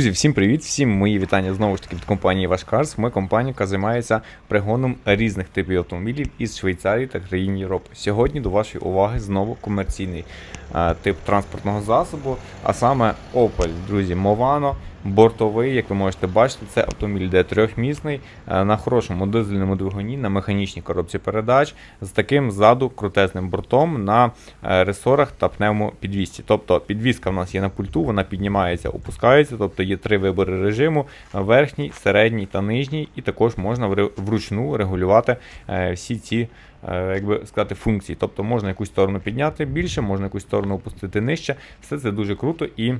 Друзі, всім привіт! Всім мої вітання знову ж таки від компанії Вашкарс. Ми компанія, яка займається пригоном різних типів автомобілів із Швейцарії та країн Європи. Сьогодні до вашої уваги знову комерційний е, тип транспортного засобу, а саме Opel, друзі, Movano. Бортовий, як ви можете бачити, це автомобіль де трьохмісний е, на хорошому дизельному двигуні, на механічній коробці передач з таким ззаду крутезним бортом на е, ресорах та пневмопідвісці. Тобто підвіска в нас є на пульту, вона піднімається, опускається, тобто є три вибори режиму: верхній, середній та нижній, і також можна вручну регулювати е, всі ці. е, Як би сказати, функції, тобто можна якусь сторону підняти більше, можна якусь сторону опустити нижче. Все це дуже круто і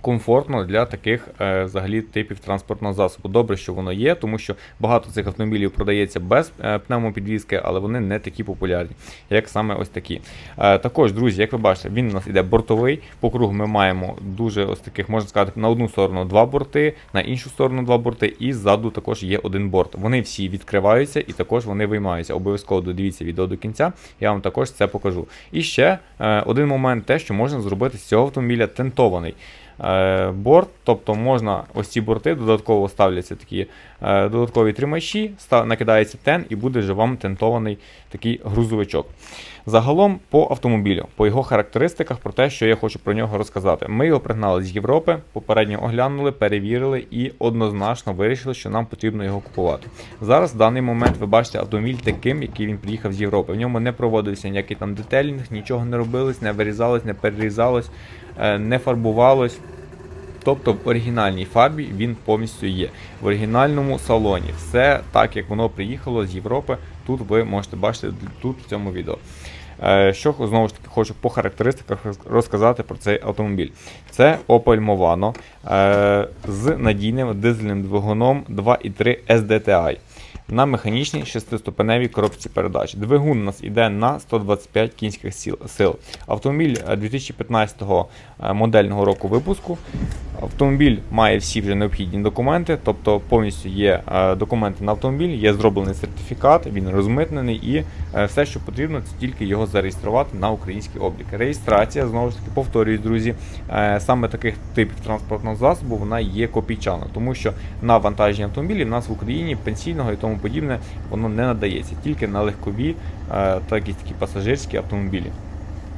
комфортно для таких е, взагалі типів транспортного засобу. Добре, що воно є, тому що багато цих автомобілів продається без е, пневмопідвізки, але вони не такі популярні, як саме ось такі. Е, також, друзі, як ви бачите, він у нас іде бортовий. По кругу ми маємо дуже ось таких, можна сказати, на одну сторону два борти, на іншу сторону два борти, і ззаду також є один борт. Вони всі відкриваються і також вони виймаються. Обов'язково додивіться відео до кінця, я вам також це покажу. І ще один момент, те, що можна зробити з цього автомобіля тентований борт, тобто можна ось ці борти додатково ставляться такі е, додаткові тримачі, накидається тен і буде вже вам тентований такий грузовичок. Загалом по автомобілю, по його характеристиках, про те, що я хочу про нього розказати. Ми його пригнали з Європи, попередньо оглянули, перевірили і однозначно вирішили, що нам потрібно його купувати. Зараз в даний момент ви бачите автомобіль таким, який він приїхав з Європи. В ньому не проводився ніякий там детелінг, нічого не робилось, не вирізалось, не перерізалось, е, не фарбувалось. Тобто в оригінальній фарбі він повністю є. В оригінальному салоні. Все так, як воно приїхало з Європи. Тут ви можете бачити тут в цьому відео. Е, Що знову ж таки хочу по характеристиках розказати про цей автомобіль. Це Opel Movano е, з надійним дизельним двигуном 2.3 SDTI на механічній шестиступеневій коробці передач. Двигун у нас іде на 125 кінських сил. Автомобіль е, 2015 е, модельного року випуску. Автомобіль має всі вже необхідні документи, тобто повністю є е, документи на автомобіль, є зроблений сертифікат, він розмитнений і е, все, що потрібно, це тільки його зареєструвати на український облік. Реєстрація, знову ж таки, повторюсь, друзі, е, саме таких типів транспортного засобу вона є копійчана, тому що на вантажні автомобілі в нас в Україні пенсійного і тому подібне воно не надається, тільки на легкові е, та якісь такі пасажирські автомобілі.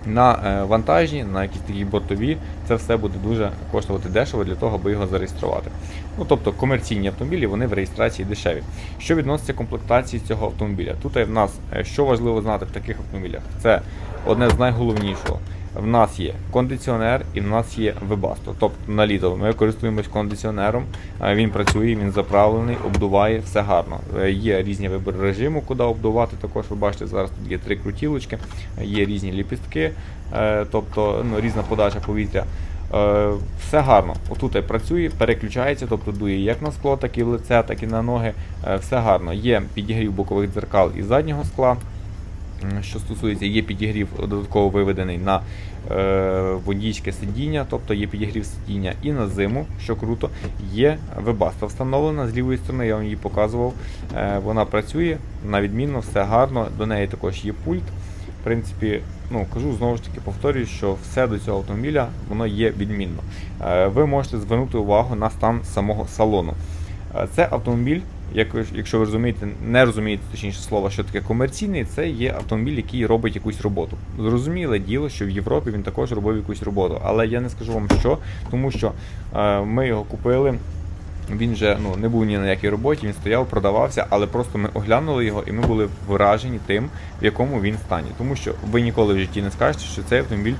На е, вантажні, на якісь такі бортові, це все буде дуже коштувати дешево для того, аби його зареєструвати. Ну тобто комерційні автомобілі вони в реєстрації дешеві. Що відноситься комплектації цього автомобіля? Тут в нас е, що важливо знати в таких автомобілях, це одне з найголовнішого. В нас є кондиціонер і в нас є вебасто. Тобто на літо ми користуємось кондиціонером, е, він працює, він заправлений, обдуває, все гарно. Е, Є різні вибори режиму, куди обдувати. Також ви бачите, зараз тут є три крутілочки, є різні ліпістки, е, тобто ну, різна подача повітря. Все гарно. Отут працює, переключається, тобто дує як на скло, так і в лице, так і на ноги. Все гарно. Є підігрів бокових дзеркал і заднього скла. Що стосується, є підігрів додатково виведений на е, водійське сидіння, тобто є підігрів сидіння і на зиму, що круто, є вебаста встановлена з лівої сторони, я вам її показував. Е, вона працює на відмінно, все гарно. До неї також є пульт. В принципі, ну кажу знову ж таки, повторюю, що все до цього автомобіля воно є відмінно. Е, ви можете звернути увагу на стан самого салону. Це автомобіль, як ви- якщо ви розумієте, не розумієте точніше слова, що таке комерційний, це є автомобіль, який робить якусь роботу. Зрозуміле діло, що в Європі він також робив якусь роботу, але я не скажу вам що, тому що е, ми його купили. Він вже ну не був ні на якій роботі, він стояв, продавався, але просто ми оглянули його і ми були вражені тим, в якому він стані. Тому що ви ніколи в житті не скажете, що цей автомобіль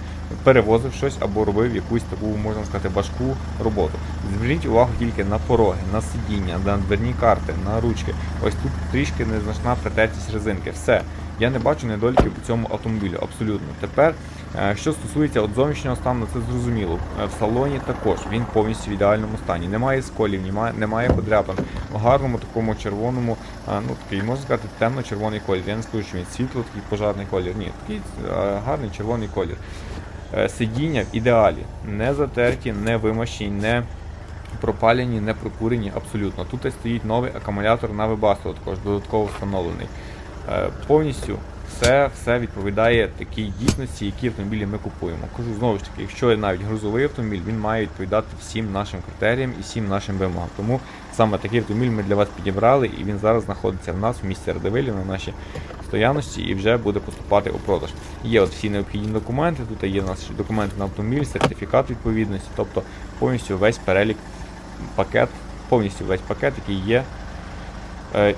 перевозив щось або робив якусь таку, можна сказати, важку роботу. Зверніть увагу тільки на пороги, на сидіння, на дверні карти, на ручки. Ось тут трішки незначна притертість резинки. Все. Я не бачу недоліків у цьому автомобілю. Абсолютно. Тепер, е, що стосується от зовнішнього стану, це зрозуміло. Е, В салоні також він повністю в ідеальному стані. Немає сколів, немає, немає подряпин. В гарному такому червоному, е, ну такий можна сказати, темно-червоний колір. Я не скажу, що він світло, такий пожарний колір. Ні, такий гарний червоний колір. Сидіння в ідеалі, не затерті, не вимащені, не пропалені, не прокурені абсолютно. Тут стоїть новий акумулятор на Webasto, також додатково встановлений. Е, Повністю все, все відповідає такій дійсності, які автомобілі ми купуємо. Кажу знову ж таки, якщо навіть грузовий автомобіль, він має відповідати всім нашим критеріям і всім нашим вимогам. Тому саме такий автомобіль ми для вас підібрали, і він зараз знаходиться в нас в місті Радивилі на нашій стоянності і вже буде поступати у продаж. Є от всі необхідні документи. Тут є у нас документи на автомобіль, сертифікат відповідності, тобто повністю весь перелік пакет, повністю весь пакет, який є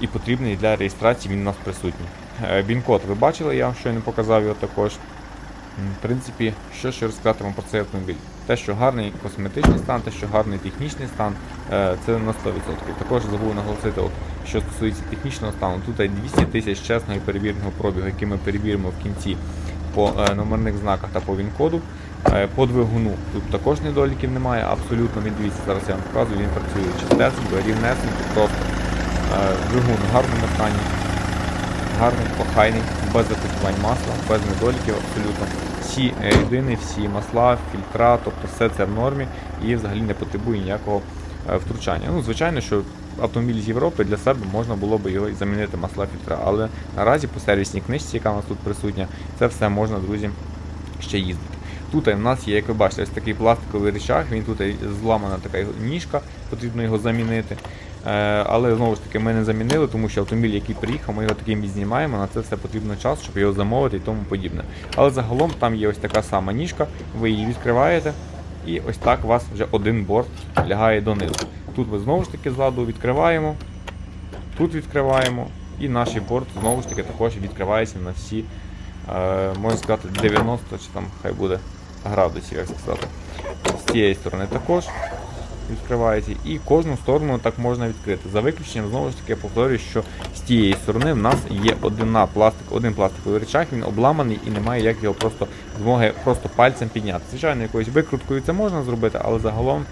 і потрібний для реєстрації, він у нас присутній. Е, Він-код ви бачили, я вам щойно показав його також. В принципі, що ще розказати вам про цей автомобіль? Те, що гарний косметичний стан, те, що гарний технічний стан, е, це на 100%. Також забув наголосити, що стосується технічного стану, тут є 200 тисяч чесного і перевіреного пробігу, який ми перевіримо в кінці по е, номерних знаках та по він-коду. Е, По двигуну тут також недоліків немає, абсолютно він дивіться, зараз я вам показую, він працює чистесенько, рівнесенько, просто Е, двигун в гарному стані, гарний, охайний, без запитувань масла, без недоліків абсолютно. Всі е, рідини, всі масла, фільтра, тобто все це в нормі і взагалі не потребує ніякого е, втручання. Ну, звичайно, що автомобіль з Європи для себе можна було б його і замінити масла фільтра, але наразі по сервісній книжці, яка у нас тут присутня, це все можна, друзі, ще їздити. Тут в нас є, як ви бачите, ось такий пластиковий рычаг, він тут зламана така ніжка, потрібно його замінити. Е, Але знову ж таки ми не замінили, тому що автомобіль, який приїхав, ми його таким і знімаємо, на це все потрібно час, щоб його замовити і тому подібне. Але загалом там є ось така сама ніжка, ви її відкриваєте, і ось так у вас вже один борт лягає донизу. Тут ми знову ж таки ззаду відкриваємо, тут відкриваємо, і наш борт знову ж таки також відкривається на всі, е, можна сказати, 90 чи там хай буде градусів, як сказати. З цієї сторони також відкривається, і кожну сторону так можна відкрити. За виключенням, знову ж таки, я повторюю, що з тієї сторони в нас є одна пластик, один пластиковий речах, він обламаний і немає як його просто змоги просто пальцем підняти. Звичайно, якоюсь викруткою це можна зробити, але загалом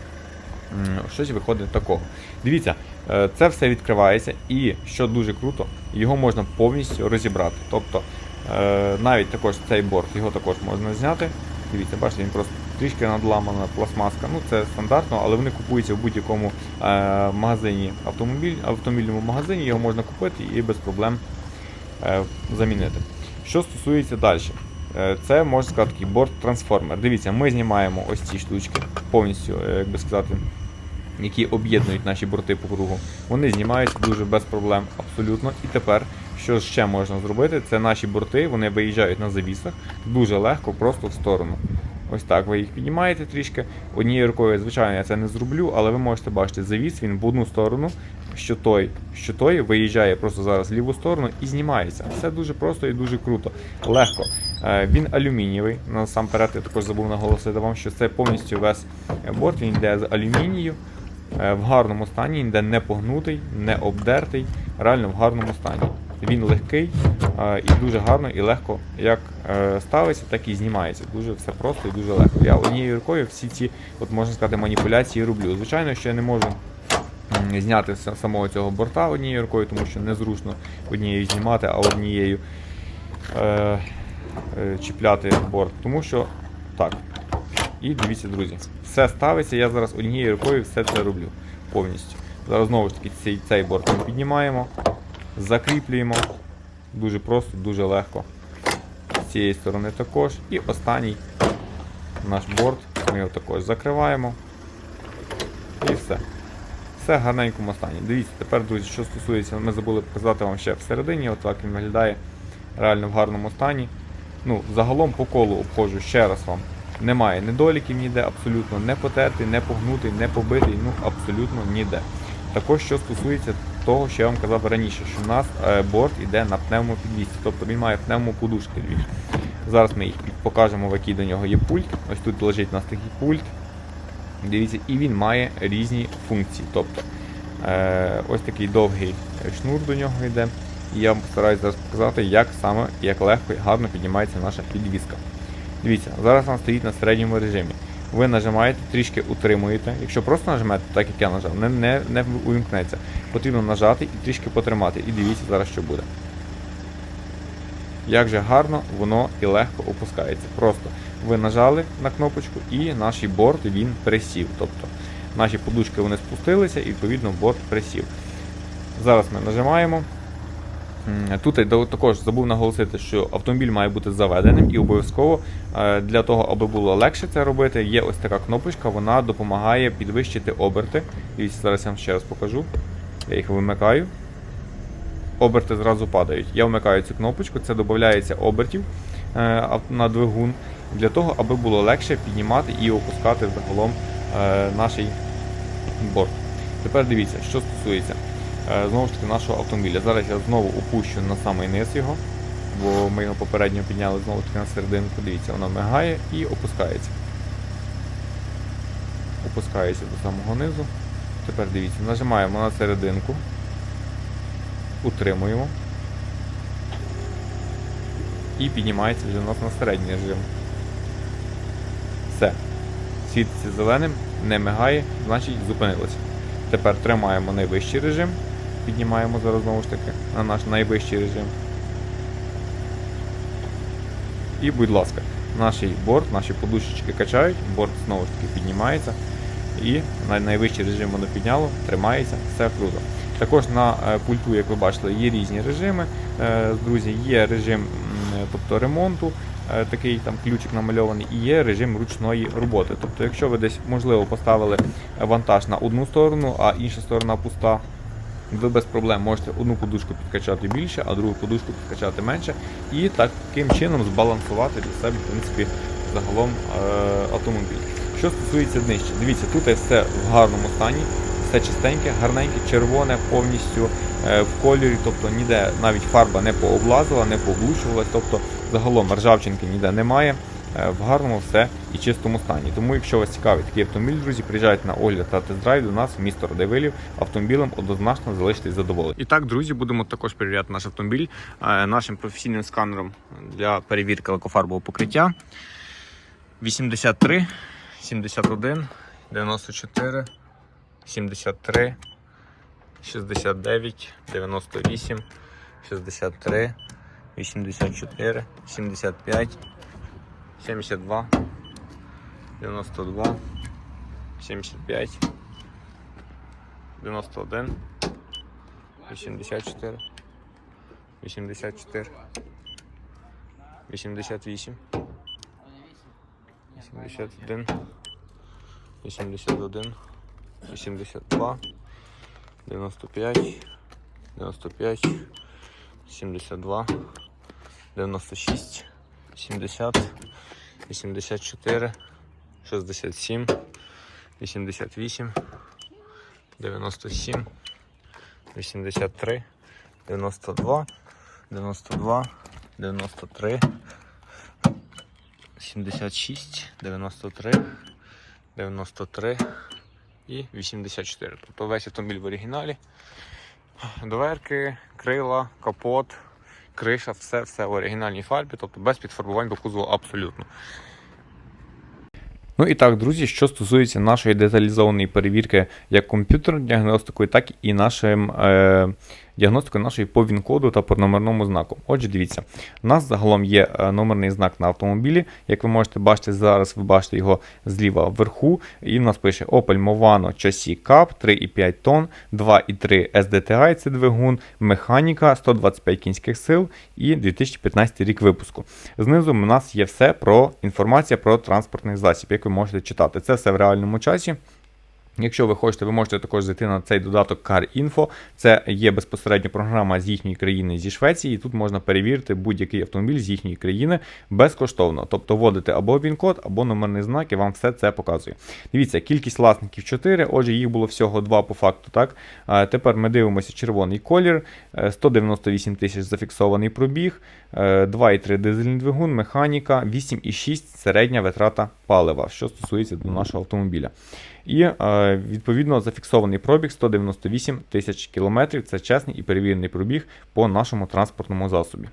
щось виходить такого. Дивіться, е, це все відкривається, і що дуже круто, його можна повністю розібрати. Тобто е, навіть також цей борт його також можна зняти. Дивіться, бачите, він просто трішки надламана пластмаска. Ну це стандартно, але вони купуються в будь-якому е, магазині автомобіль, автомобільному магазині, його можна купити і без проблем е, замінити. Що стосується далі, е, це можна сказати борт-трансформер. Дивіться, ми знімаємо ось ці штучки, повністю, як би сказати, які об'єднують наші борти по кругу. Вони знімаються дуже без проблем, абсолютно. І тепер, що ще можна зробити, це наші борти, вони виїжджають на завісах дуже легко, просто в сторону. Ось так ви їх піднімаєте трішки. Однією рукою, звичайно, я це не зроблю, але ви можете бачити завіс, він в одну сторону, що той, що той виїжджає просто зараз в ліву сторону і знімається. Це дуже просто і дуже круто. Легко. Е, Він алюмінієвий. Насамперед, я також забув наголосити вам, що це повністю весь борт, він йде з алюмінію. Е, В гарному стані, йде не погнутий, не обдертий, реально в гарному стані. Він легкий і дуже гарно і легко як е, ставиться, так і знімається. Дуже все просто і дуже легко. Я однією рукою всі ці, от можна сказати, маніпуляції роблю. Звичайно, що я не можу зняти с- самого цього борта однією рукою, тому що незручно однією знімати, а однією е, е, чіпляти борт. Тому що так. І дивіться, друзі, все ставиться, я зараз однією рукою все це роблю повністю. Зараз знову ж таки цей, цей борт ми піднімаємо, закріплюємо. Дуже просто, дуже легко. З цієї сторони також. І останній наш борт. Ми його також закриваємо. І все. Все в гарненькому стані. Дивіться, тепер, друзі, що стосується, ми забули показати вам ще всередині, отак він виглядає реально в гарному стані. Ну, загалом по колу обходжу ще раз вам. Немає недоліків ніде, абсолютно не потертий, не погнутий, не побитий, ну абсолютно ніде. Також що стосується того, що я вам казав раніше, що в нас е, борт іде на пневмопідвісці, тобто він має пневмоподушки дві. Зараз ми їх покажемо, в який до нього є пульт. Ось тут лежить у нас такий пульт. Дивіться, і він має різні функції. Тобто е, ось такий довгий шнур до нього йде. І я вам постараюсь зараз показати, як саме як легко і гарно піднімається наша підвіска. Дивіться, зараз вона стоїть на середньому режимі. Ви нажимаєте, трішки утримуєте. Якщо просто нажмете, так як я нажав, не, не, не увімкнеться. Потрібно нажати і трішки потримати. І дивіться зараз, що буде. Як же гарно воно і легко опускається. Просто ви нажали на кнопочку і наш борт він присів. Тобто наші подушки вони спустилися і відповідно борт присів. Зараз ми нажимаємо. Тут я також забув наголосити, що автомобіль має бути заведеним і обов'язково е, для того, аби було легше це робити, є ось така кнопочка, вона допомагає підвищити оберти. Дивіться, зараз я вам ще раз покажу. Я їх вимикаю. Оберти зразу падають. Я вмикаю цю кнопочку, це додається обертів е, на двигун для того, аби було легше піднімати і опускати загалом е, наш борт. Тепер дивіться, що стосується знову ж таки нашого автомобіля. Зараз я знову опущу на самий низ його, бо ми його попередньо підняли знову таки на серединку. Дивіться, воно мигає і опускається. Опускається до самого низу. Тепер дивіться, нажимаємо на серединку, утримуємо. І піднімається вже у нас на середній режим. Все. Світиться зеленим, не мигає, значить зупинилося. Тепер тримаємо найвищий режим. Піднімаємо зараз знову ж таки на наш найвищий режим. І, будь ласка, наш борт, наші подушечки качають, борт знову ж таки піднімається. І на найвищий режим воно підняло, тримається, все круто. Також на е, пульту, як ви бачили, є різні режими. Е, Друзі, є режим тобто, ремонту, е, такий там ключик намальований, і є режим ручної роботи. Тобто, якщо ви десь можливо поставили вантаж на одну сторону, а інша сторона пуста, ви без проблем можете одну подушку підкачати більше, а другу подушку підкачати менше, і таким чином збалансувати для себе, в принципі, загалом е, автомобіль. Що стосується днища, дивіться, тут все в гарному стані, все чистеньке, гарненьке, червоне, повністю е, в кольорі, тобто ніде навіть фарба не пооблазила, не пооблучувалась, тобто загалом ржавчинки ніде немає. Е, В гарному все і чистому стані. Тому, якщо вас цікавить такий автомобіль, друзі, приїжджайте на огляд та тест-драйв до нас в місто Радивилів. Автомобілем однозначно залишитесь задоволені. І так, друзі, будемо також перевіряти наш автомобіль е, нашим професійним сканером для перевірки лакофарбового покриття. 83, 71, 94, 73, 69, 98, 63, 84, 75, 72, 92, 75, 91, 84, 84, 88, 81, 81, 82, 95, 95, 72, 96, 70, 84, 67, 88, 97, 83, 92, 92, 93, 76, 93, 93 і 84. Тобто весь автомобіль в оригіналі. Дверки, крила, капот, криша, все, все в оригінальній фарбі, тобто без підфарбувань до кузова абсолютно. Ну і так, друзі, що стосується нашої деталізованої перевірки як комп'ютерною діагностикою, так і нашим е, діагностикою нашої по ВІН-коду та по номерному знаку. Отже, дивіться, у нас загалом є е, номерний знак на автомобілі. Як ви можете бачити, зараз ви бачите його зліва вверху, і в нас пише Opel Movano Chassis Cup 3,5 тонн, 2,3 SDTI це двигун, механіка 125 кінських сил і 2015 рік випуску. Знизу у нас є все про інформація про транспортний засіб, як ви можете читати. Це все в реальному часі. Якщо ви хочете, ви можете також зайти на цей додаток CarInfo. Це є безпосередньо програма з їхньої країни зі Швеції. І тут можна перевірити будь-який автомобіль з їхньої країни безкоштовно. Тобто вводите або він-код, або номерний знак, і вам все це показує. Дивіться, кількість власників 4, отже, їх було всього 2 по факту. Так тепер ми дивимося червоний колір, е, 198 тисяч зафіксований пробіг, е, 2,3 дизельний двигун, механіка, 8,6 середня витрата палива, що стосується до нашого автомобіля. І е, відповідно зафіксований пробіг 198 тисяч кілометрів. Це чесний і перевірений пробіг по нашому транспортному засобі.